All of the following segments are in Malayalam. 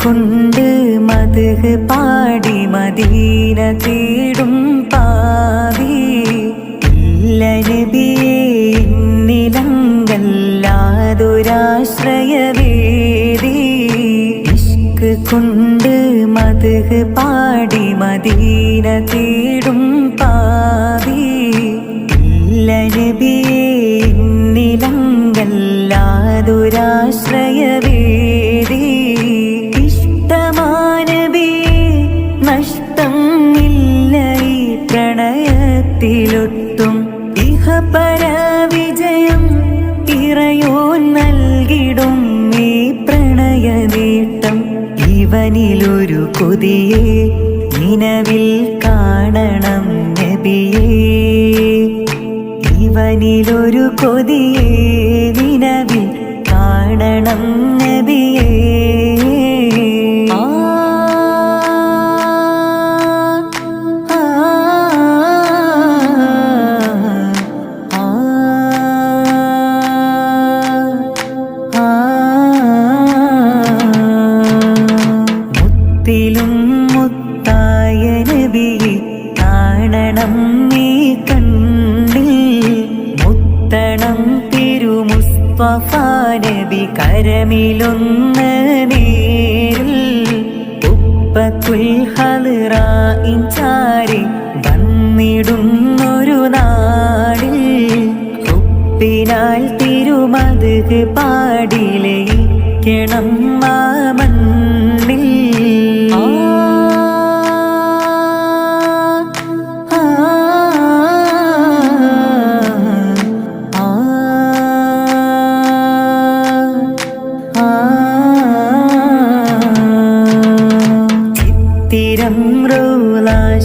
കൊണ്ട് മധുഹ് പാടി മദീന തേടും പാവി ഇല്ല കൊണ്ട് മതക് പാടി മദീന തേടും പാവി. ഇല്ല നിലങ്കല്ലാതൊരാശ്രയവേദി ഇഷ്ടമാനബിയേ നഷ്ടം ഇല്ല ഈ പ്രണയത്തിലൊട്ടും. ഇഹപര വിജയം ഇറയോൻ നിനവിൽ നിലവിൽ കാണണം നബിയെ. ഇവനിലൊരു കൊതിയെ നിലവിൽ കാണണം കാണണം നീ കണ്ണിൽ മുത്തണം തിരുമുസ്തഫാനബി കരമിലൊന്ന് നേരിൽ. ഉപ്പത്തുൽ ഹലിറായിൻ ചാരി വന്നിടുന്നൊരു നാടിൽ. ഉപ്പിനാൽ തിരുമത് പാടിലേക്കണം മാമണ്ണിൽ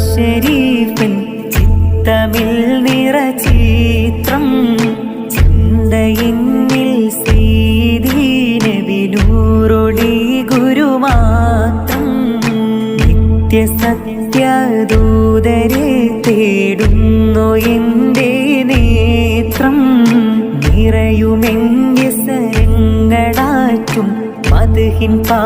ഷരീഫിൻ ചിത്തമിൽ നിറചിത്രം ചിന്തയിന്നിൽ സീതീനവിനൂറൊടി ഗുരുമാത്രം നിത്യസത്യദൂതരെ തേടുന്നു എന്റെ നേത്രം നിറയുമെങ്കിൽ സരങ്ങളാറ്റും മധുഹിൻ പാ